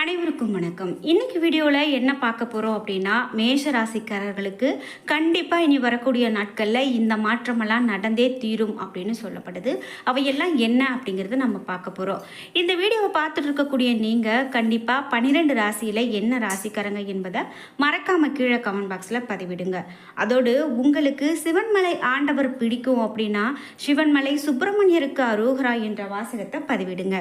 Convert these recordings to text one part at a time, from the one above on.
அனைவருக்கும் வணக்கம். இன்னைக்கு வீடியோவில் என்ன பார்க்க போகிறோம் அப்படின்னா மேஷ ராசிக்காரர்களுக்கு கண்டிப்பாக இனி வரக்கூடிய நாட்களில் இந்த மாற்றமெல்லாம் நடந்தே தீரும் அப்படின்னு சொல்லப்படுது. அவையெல்லாம் என்ன அப்படிங்கிறத நம்ம பார்க்க போகிறோம் இந்த வீடியோவை பார்த்துட்டு இருக்கக்கூடிய நீங்கள் கண்டிப்பாக பன்னிரெண்டு ராசியில் என்ன ராசிக்காரங்க என்பதை மறக்காமல் கீழே கமெண்ட் பாக்ஸில் பதிவிடுங்க. அதோடு உங்களுக்கு சிவன்மலை ஆண்டவர் பிடிக்கும் அப்படின்னா சிவன்மலை சுப்பிரமணியருக்கு அரோகரா என்ற வாசகத்தை பதிவிடுங்க.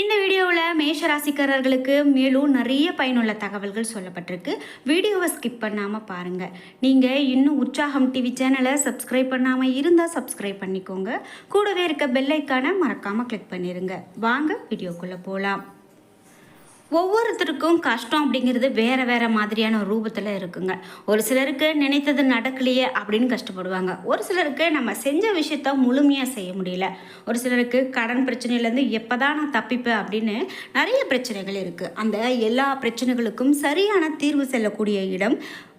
இந்த வீடியோவில் மேஷ ராசிக்காரர்களுக்கு மேலும் நிறைய பயனுள்ள தகவல்கள் சொல்லப்பட்டிருக்கு. வீடியோவை ஸ்கிப் பண்ணாமல் பாருங்கள் நீங்கள் இன்னும் உற்சாகம் டிவி சேனலை சப்ஸ்கிரைப் பண்ணாமல் இருந்தால் சப்ஸ்கிரைப் பண்ணிக்கோங்க. கூடவே இருக்க பெல்லைக்கான மறக்காமல் கிளிக் பண்ணிடுங்க வாங்க வீடியோக்குள்ளே போகலாம் ஒவ்வொருத்தருக்கும் கஷ்டம் அப்படிங்கிறது வேறு வேறு மாதிரியான ரூபத்தில் இருக்குங்க. ஒரு சிலருக்கு நினைத்தது நடக்கலையே அப்படின்னு கஷ்டப்படுவாங்க. ஒரு சிலருக்கு நம்ம செஞ்ச விஷயத்த முழுமையாக செய்ய முடியல. ஒரு சிலருக்கு கடன் பிரச்சனையிலேருந்து எப்போ தான் நான் தப்பிப்பேன் அப்படின்னு நிறைய பிரச்சனைகள் இருக்குது அந்த எல்லா பிரச்சனைகளுக்கும் சரியான தீர்வு செல்லக்கூடிய இடம்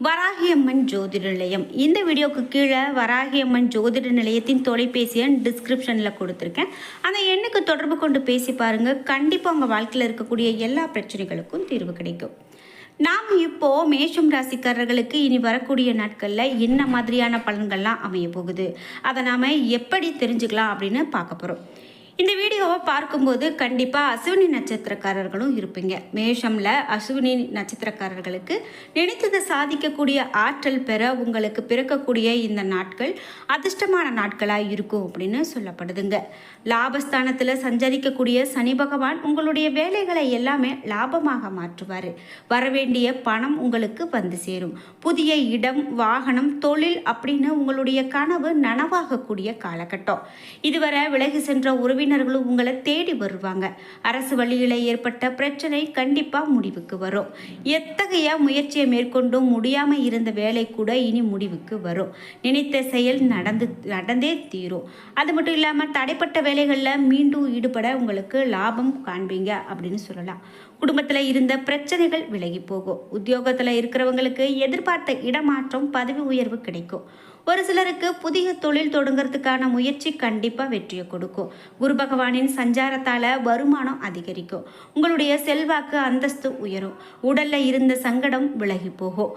வராகியம்மன் ஜோதிட நிலையம். இந்த வீடியோக்கு கீழே வராகியம்மன் ஜோதிட நிலையத்தின் தொலைபேசி எண் டிஸ்கிரிப்ஷனில் கொடுத்துருக்கேன். அந்த எண்ணுக்கு தொடர்பு கொண்டு பேசி பாருங்கள் கண்டிப்பாக உங்கள் வாழ்க்கையில் இருக்கக்கூடிய எல்லா பிரச்சனைகளுக்கும் தீர்வு கிடைக்கும். நாம் இப்போ மேஷம் ராசிக்காரர்களுக்கு இனி வரக்கூடிய நாட்களில் என்ன மாதிரியான பலன்கள்லாம் அமைய போகுது அதை நாம் எப்படி தெரிஞ்சுக்கலாம் அப்படின்னு பார்க்க போகிறோம் இந்த வீடியோவை பார்க்கும்போது கண்டிப்பாக அசுவினி நட்சத்திரக்காரர்களும் இருப்பீங்க. மேஷமில் அசுவினி நட்சத்திரக்காரர்களுக்கு நினைத்ததை சாதிக்கக்கூடிய ஆற்றல் பெற உங்களுக்கு பிறக்கக்கூடிய இந்த நாட்கள் அதிர்ஷ்டமான நாட்களாக இருக்கும் அப்படின்னு சொல்லப்படுதுங்க. லாபஸ்தானத்தில் சஞ்சரிக்கக்கூடிய சனி பகவான் உங்களுடைய வேலைகளை எல்லாமே லாபமாக மாற்றுவார். வரவேண்டிய பணம் உங்களுக்கு வந்து சேரும். புதிய இடம் வாகனம் தொழில் அப்படின்னு உங்களுடைய கனவு நனவாகக்கூடிய காலகட்டம். இதுவரை விலகி சென்ற உறவினர்களும் உங்களை தேடி வருவாங்க. அரசு வழியில் ஏற்பட்ட பிரச்சனை கண்டிப்பாக முடிவுக்கு வரும். எத்தகைய முயற்சியை மேற்கொண்டும் முடியாமல் இருந்த வேலை கூட இனி முடிவுக்கு வரும். நினைத்த செயல் நடந்து நடந்தே தீரும். அது மட்டும் இல்லாமல் தடைப்பட்ட வேலைகளில் மீண்டும் ஈடுபட உங்களுக்கு லாபம் காண்பீங்க அப்படின்னு சொல்லலாம். குடும்பத்தில் இருந்த பிரச்சனைகள் விலகி போகும். உத்தியோகத்தில் இருக்கிறவங்களுக்கு எதிர்பார்த்த இடமாற்றம் பதவி உயர்வு கிடைக்கும். ஒரு சிலருக்கு புதிய தொழில் தொடங்குறதுக்கான முயற்சி கண்டிப்பாக வெற்றியை கொடுக்கும். குரு பகவானின் சஞ்சாரத்தால் வருமானம் அதிகரிக்கும். உங்களுடைய செல்வாக்கு அந்தஸ்து உயரும். உடலில் இருந்த சங்கடம் விலகி போகும்.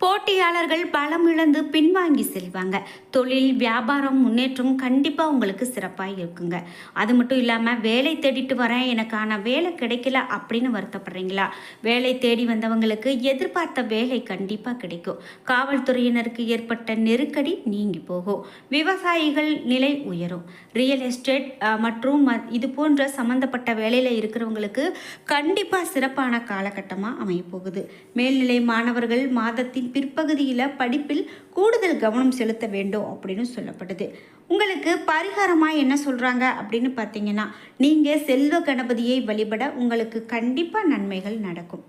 போட்டியாளர்கள் பலம் இழந்து பின்வாங்கி செல்வாங்க. தொழில் வியாபாரம் முன்னேற்றம் கண்டிப்பாக உங்களுக்கு சிறப்பாக இருக்குங்க. அது மட்டும் இல்லாமல் வேலை தேடிட்டு வரேன் எனக்கான வேலை கிடைக்கல அப்படின்னு வருத்தப்படுறீங்களா? வேலை தேடி வந்தவங்களுக்கு எதிர்பார்த்த வேலை கண்டிப்பாக கிடைக்கும். காவல்துறையினருக்கு ஏற்பட்ட நெருக்கடி நீங்கி போகும். விவசாயிகள் நிலை உயரும். ரியல் எஸ்டேட் மற்றும் ம- இது போன்ற சம்மந்தப்பட்ட வேலையில் இருக்கிறவங்களுக்கு கண்டிப்பாக சிறப்பான காலகட்டமாக அமையப்போகுது. மேல்நிலை மாணவர்கள் மாதத்தின் பிற்பகுதியில் படிப்பில் கூடுதல் கவனம் செலுத்த வேண்டும் அப்படின்னு சொல்லப்படுது உங்களுக்கு பரிகாரமாக என்ன சொல்கிறாங்க அப்படின்னு பார்த்தீங்கன்னா நீங்கள் செல்வ கணபதியை வழிபட உங்களுக்கு கண்டிப்பாக நன்மைகள் நடக்கும்.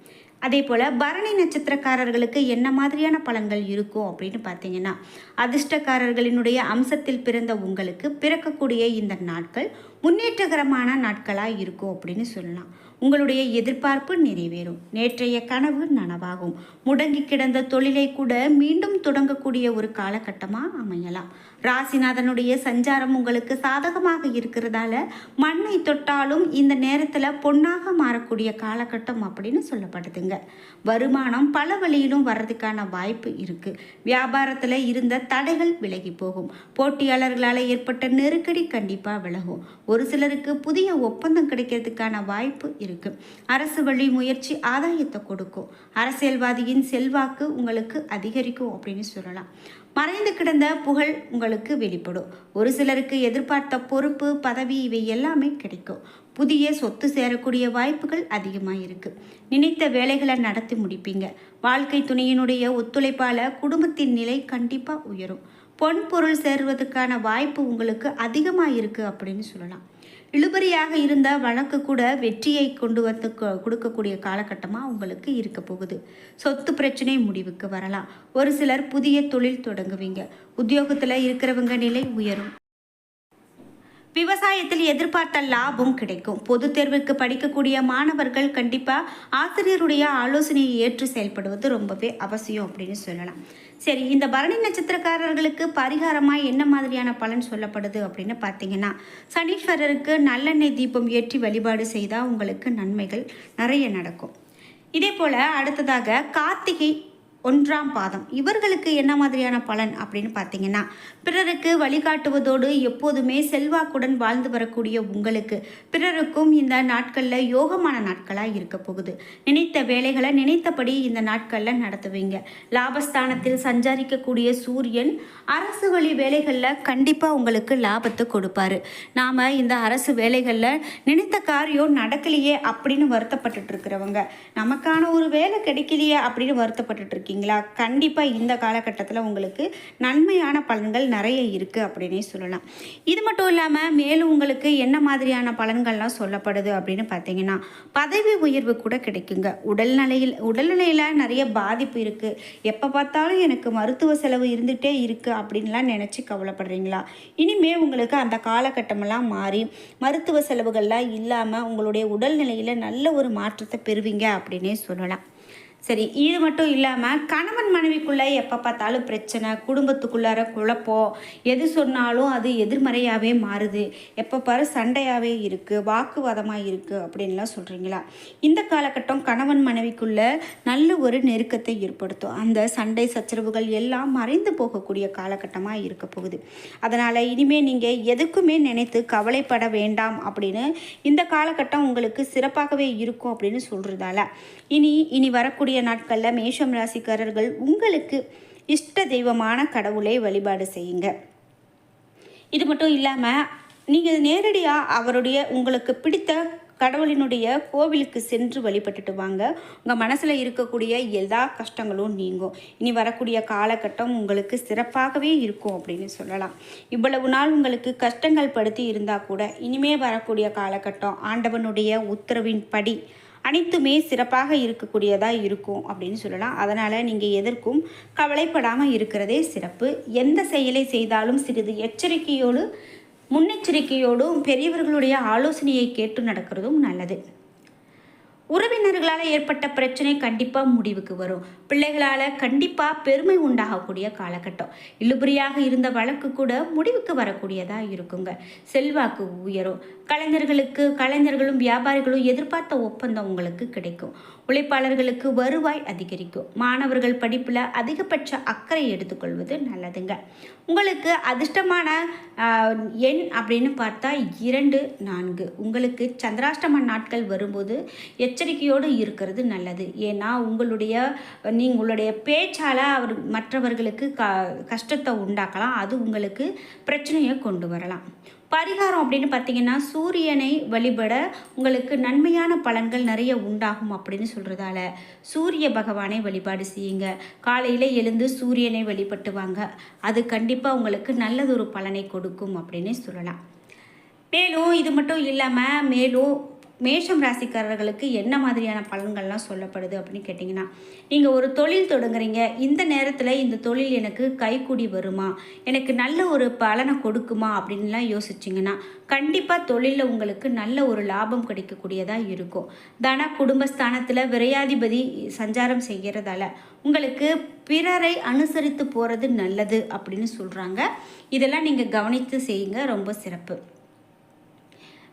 அதே போல் பரணி நட்சத்திரக்காரர்களுக்கு என்ன மாதிரியான பலன்கள் இருக்கும் அப்படின்னு பார்த்தீங்கன்னா அதிர்ஷ்டக்காரர்களினுடைய அம்சத்தில் பிறந்த உங்களுக்கு பிறக்கக்கூடிய இந்த நாட்கள் முன்னேற்றகரமான நாட்களாக இருக்கும் அப்படின்னு சொல்லலாம். உங்களுடைய எதிர்பார்ப்பு நிறைவேறும். நேற்றைய கனவு நனவாகும். முடங்கி கிடந்த தொழிலை கூட மீண்டும் தொடங்கக்கூடிய ஒரு காலகட்டமாக அமையலாம். ராசிநாதனுடைய சஞ்சாரம் உங்களுக்கு சாதகமாக இருக்கிறதால மண்ணை தொட்டாலும் இந்த நேரத்தில் பொன்னாக மாறக்கூடிய காலகட்டம் அப்படின்னு சொல்லப்படுதுங்க. வருமானம் பல வழியிலும் வர்றதுக்கான வாய்ப்பு இருக்குது வியாபாரத்தில் இருந்த தடைகள் விலகி போகும். போட்டியாளர்களால் ஏற்பட்ட நெருக்கடி கண்டிப்பாக விலகும். ஒரு சிலருக்கு புதிய ஒப்பந்தம் கிடைக்கிறதுக்கான வாய்ப்பு இருக்குது அரசு வழி முயற்சி ஆதாயத்தை கொடுக்கும். அரசியல்வாதியின் செல்வாக்கு உங்களுக்கு அதிகரிக்கும் அப்படின்னு சொல்லலாம். மறைந்து கிடந்த புகழ் உங்களுக்கு வெளிப்படும். ஒரு சிலருக்கு எதிர்பார்த்த பொறுப்பு பதவி இவை எல்லாமே கிடைக்கும். புதிய சொத்து சேரக்கூடிய வாய்ப்புகள் அதிகமாக இருக்குது நினைத்த வேலைகளை நடத்தி முடிப்பீங்க. வாழ்க்கை துணையினுடைய ஒத்துழைப்பால் குடும்பத்தின் நிலை கண்டிப்பாக உயரும். பொன் பொருள் சேருவதற்கான வாய்ப்பு உங்களுக்கு அதிகமாக இருக்குது அப்படின்னு சொல்லலாம். இழுபறியாக இருந்த வழக்கு கூட வெற்றியை கொண்டு வந்து கொ- கொடுக்கக்கூடிய காலகட்டமாக உங்களுக்கு இருக்க போகுது. சொத்து பிரச்சனை முடிவுக்கு வரலாம். ஒரு சிலர் புதிய தொழில் தொடங்குவீங்க. உத்தியோகத்தில் இருக்கிறவங்க நிலை உயரும். விவசாயத்தில் எதிர்பார்த்த லாபம் கிடைக்கும். பொது தேர்விற்கு படிக்கக்கூடிய மாணவர்கள் கண்டிப்பாக ஆசிரியருடைய ஆலோசனையை ஏற்று செயல்படுவது ரொம்பவே அவசியம் அப்படின்னு சொல்லலாம். சரி இந்த பரணி நட்சத்திரக்காரர்களுக்கு பரிகாரமாக என்ன மாதிரியான பலன் சொல்லப்படுது அப்படின்னு பார்த்தீங்கன்னா சனீஸ்வரருக்கு நல்லெண்ணெய் தீபம் ஏற்றி வழிபாடு செய்தால் உங்களுக்கு நன்மைகள் நிறைய நடக்கும். இதே போல் அடுத்ததாக கார்த்திகை ஒன்றாம் பாதம். இவர்களுக்கு என்ன மாதிரியான பலன் அப்படின்னு பார்த்தீங்கன்னா பிறருக்கு வழிகாட்டுவதோடு எப்போதுமே செல்வாக்குடன் வாழ்ந்து வரக்கூடிய உங்களுக்கு பிறருக்கும் இந்த நாட்களில் யோகமான நாட்களாக இருக்க போகுது. நினைத்த வேலைகளை நினைத்தபடி இந்த நாட்களில் நடத்துவீங்க. லாபஸ்தானத்தில் சஞ்சாரிக்கக்கூடிய சூரியன் அரசு வழி வேலைகளில் கண்டிப்பாக உங்களுக்கு லாபத்தை கொடுப்பாரு. நாம் இந்த அரசு வேலைகளில் நினைத்த காரியம் நடக்கலையே அப்படின்னு வருத்தப்பட்டுட்டு இருக்கிறவங்க நமக்கான ஒரு வேலை கிடைக்கலையே அப்படின்னு வருத்தப்பட்டுட்டு இருக்கீங்களா? கண்டிப்பாக இந்த காலகட்டத்தில் உங்களுக்கு நன்மையான பலன்கள் நிறைய இருக்குது அப்படின்னே சொல்லலாம். இது மட்டும் இல்லாமல் மேலும் உங்களுக்கு என்ன மாதிரியான பலன்கள்லாம் சொல்லப்படுது அப்படின்னு பார்த்தீங்கன்னா பதவி உயர்வு கூட கிடைக்குங்க. உடல்நிலையில் உடல்நிலையில் நிறைய பாதிப்பு இருக்குது எப்போ பார்த்தாலும் எனக்கு மருத்துவ செலவு இருந்துகிட்டே இருக்குது அப்படின்லாம் நினச்சி கவலைப்படுறீங்களா? இனிமேல் உங்களுக்கு அந்த காலகட்டமெல்லாம் மாறி மருத்துவ செலவுகள்லாம் இல்லாமல் உங்களுடைய உடல்நிலையில் நல்ல ஒரு மாற்றத்தை பெறுவீங்க அப்படின்னே சொல்லலாம். சரி இது மட்டும் இல்லாமல் கணவன் மனைவிக்குள்ளே எப்போ பார்த்தாலும் பிரச்சனை குடும்பத்துக்குள்ளார குழப்பம். எது சொன்னாலும் அது எதிர்மறையாகவே மாறுது. எப்போ பாரு சண்டையாகவே இருக்குது வாக்குவாதமாக இருக்குது அப்படின்லாம் சொல்கிறீங்களா இந்த காலகட்டம் கணவன் மனைவிக்குள்ளே நல்ல ஒரு நெருக்கத்தை ஏற்படுத்தும். அந்த சண்டை சச்சரவுகள் எல்லாம் மறைந்து போகக்கூடிய காலகட்டமாக இருக்க போகுது. அதனால் இனிமேல் நீங்கள் எதுக்குமே நினைத்து கவலைப்பட வேண்டாம் அப்படின்னு இந்த காலகட்டம் உங்களுக்கு சிறப்பாகவே இருக்கும் அப்படின்னு சொல்கிறதால இனி இனி வரக்கூடிய நாட்களில் மேஷம் ராசிக்காரர்கள் உங்களுக்கு இஷ்ட தெய்வமான கடவுளை வழிபாடு செய்யுங்க. இது மட்டும் இல்லாமல் நீங்கள் நேரடியாக அவருடைய உங்களுக்கு பிடித்த கடவுளினுடைய கோவிலுக்கு சென்று வழிபட்டுட்டு வாங்க. உங்கள் மனசில் இருக்கக்கூடிய எல்லா கஷ்டங்களும் நீங்கும். இனி வரக்கூடிய காலகட்டம் உங்களுக்கு சிறப்பாகவே இருக்கும் அப்படின்னு சொல்லலாம். இவ்வளவு நாள் உங்களுக்கு கஷ்டங்கள் படுத்தி இருந்தால் கூட இனிமே வரக்கூடிய காலகட்டம் ஆண்டவனுடைய உத்தரவின் படி அனைத்துமே சிறப்பாக இருக்கக்கூடியதாக இருக்கும் அப்படின்னு சொல்லலாம். அதனால் நீங்கள் எதற்கும் கவலைப்படாமல் இருக்கிறதே சிறப்பு. எந்த செயலை செய்தாலும் சிறிது எச்சரிக்கையோடு முன்னெச்சரிக்கையோடும் பெரியவர்களுடைய ஆலோசனையை கேட்டு நடக்கிறதும் நல்லது. உறவினர்களால் ஏற்பட்ட பிரச்சனை கண்டிப்பாக முடிவுக்கு வரும். பிள்ளைகளால் கண்டிப்பாக பெருமை உண்டாகக்கூடிய காலகட்டம். இழுபறியாக இருந்த வழக்கு கூட முடிவுக்கு வரக்கூடியதாக இருக்குங்க. செல்வாக்கு உயரும். கலைஞர்களுக்கு கலைஞர்களும் வியாபாரிகளும் எதிர்பார்த்த ஒப்பந்தம் உங்களுக்கு கிடைக்கும். உழைப்பாளர்களுக்கு வருவாய் அதிகரிக்கும். மாணவர்கள் படிப்பில் அதிகபட்ச அக்கறை எடுத்துக்கொள்வது நல்லதுங்க. உங்களுக்கு அதிர்ஷ்டமான எண் அப்படின்னு பார்த்தா இரண்டு நான்கு. உங்களுக்கு சந்திராஷ்டம நாட்கள் வரும்போது எச்சரிக்கையோடு இருக்கிறது நல்லது. ஏன்னா உங்களுடைய நீங்கள் உங்களுடைய பேச்சால் அவர் மற்றவர்களுக்கு க கஷ்டத்தை உண்டாக்கலாம். அது உங்களுக்கு பிரச்சனையை கொண்டு வரலாம். பரிகாரம் அப்படின்னு பார்த்தீங்கன்னா சூரியனை வழிபட உங்களுக்கு நன்மையான பலன்கள் நிறைய உண்டாகும் அப்படின்னு சொல்கிறதால சூரிய பகவானை வழிபாடு செய்யுங்க. காலையில் எழுந்து சூரியனை வழிபட்டு வாங்க. அது கண்டிப்பாக உங்களுக்கு நல்லதொரு பலனை கொடுக்கும் அப்படின்னு சொல்லலாம். மேலும் இது மட்டும் இல்லாமல் மேலும் மேஷம் ராசிக்காரர்களுக்கு என்ன மாதிரியான பலன்கள்லாம் சொல்லப்படுது அப்படின்னு கேட்டிங்கன்னா நீங்கள் ஒரு தொழில் தொடங்குறீங்க. இந்த நேரத்தில் இந்த தொழில் எனக்கு கைக்கூடி வருமா? எனக்கு நல்ல ஒரு பலனை கொடுக்குமா? அப்படின்லாம் யோசிச்சிங்கன்னா கண்டிப்பாக தொழிலில் உங்களுக்கு நல்ல ஒரு லாபம் கிடைக்கக்கூடியதாக இருக்கும். தன குடும்பஸ்தானத்தில் விரையாதிபதி சஞ்சாரம் செய்கிறதால உங்களுக்கு பிறரை அனுசரித்து போகிறது நல்லது அப்படின்னு சொல்கிறாங்க இதெல்லாம் நீங்கள் கவனித்து செய்யுங்க. ரொம்ப சிறப்பு.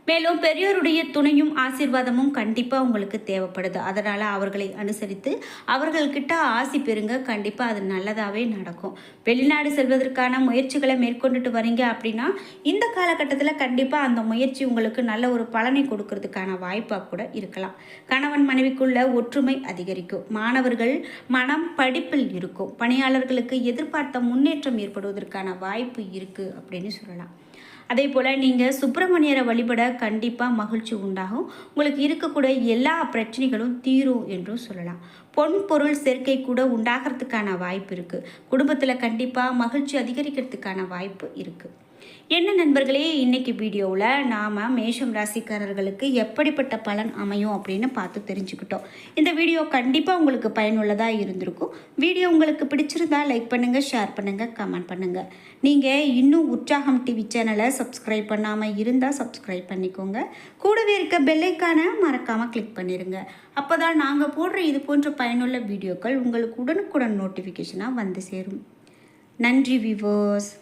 மேலும் பெரியோருடைய துணையும் ஆசீர்வாதமும் கண்டிப்பாக உங்களுக்கு தேவைப்படுது. அதனால் அவர்களை அனுசரித்து அவர்கள்கிட்ட ஆசி பெறுங்க. கண்டிப்பாக அது நல்லதாகவே நடக்கும். வெளிநாடு செல்வதற்கான முயற்சிகளை மேற்கொண்டுட்டு வரீங்க அப்படின்னா இந்த காலகட்டத்தில் கண்டிப்பாக அந்த முயற்சி உங்களுக்கு நல்ல ஒரு பலனை கொடுக்கறதுக்கான வாய்ப்பாக கூட இருக்கலாம். கணவன் மனைவிக்குள்ள ஒற்றுமை அதிகரிக்கும். மாணவர்கள் மனம் படிப்பில் இருக்கும். பணியாளர்களுக்கு எதிர்பார்த்த முன்னேற்றம் ஏற்படுவதற்கான வாய்ப்பு இருக்குது அப்படின்னு சொல்லலாம். அதே போல் நீங்கள் சுப்பிரமணியரை வழிபட கண்டிப்பாக மகிழ்ச்சி உண்டாகும். உங்களுக்கு இருக்கக்கூடிய எல்லா பிரச்சனைகளும் தீரும் என்றும் சொல்லலாம். பொன் பொருள் சேர்க்கை கூட உண்டாகிறதுக்கான வாய்ப்பு இருக்குது குடும்பத்தில் கண்டிப்பாக மகிழ்ச்சி அதிகரிக்கிறதுக்கான வாய்ப்பு இருக்குது என்ன நண்பர்களே இன்றைக்கி வீடியோவில் நாம் மேஷம் ராசிக்காரர்களுக்கு எப்படிப்பட்ட பலன் அமையும் அப்படின்னு பார்த்து தெரிஞ்சுக்கிட்டோம். இந்த வீடியோ கண்டிப்பாக உங்களுக்கு பயனுள்ளதாக இருந்திருக்கும். வீடியோ உங்களுக்கு பிடிச்சிருந்தா லைக் பண்ணுங்கள் ஷேர் பண்ணுங்கள் கமெண்ட் பண்ணுங்கள் நீங்கள் இன்னும் உற்சாகம் டிவி சேனலை சப்ஸ்கிரைப் பண்ணாமல் இருந்தால் சப்ஸ்கிரைப் பண்ணிக்கோங்க. கூடவே இருக்க பெல்லைக்கான மறக்காமல் கிளிக் பண்ணிடுங்க அப்போ தான் நாங்கள் போடுற இது போன்ற பயனுள்ள வீடியோக்கள் உங்களுக்கு உடனுக்குடன் நோட்டிஃபிகேஷனாக வந்து சேரும். நன்றி விவோஸ்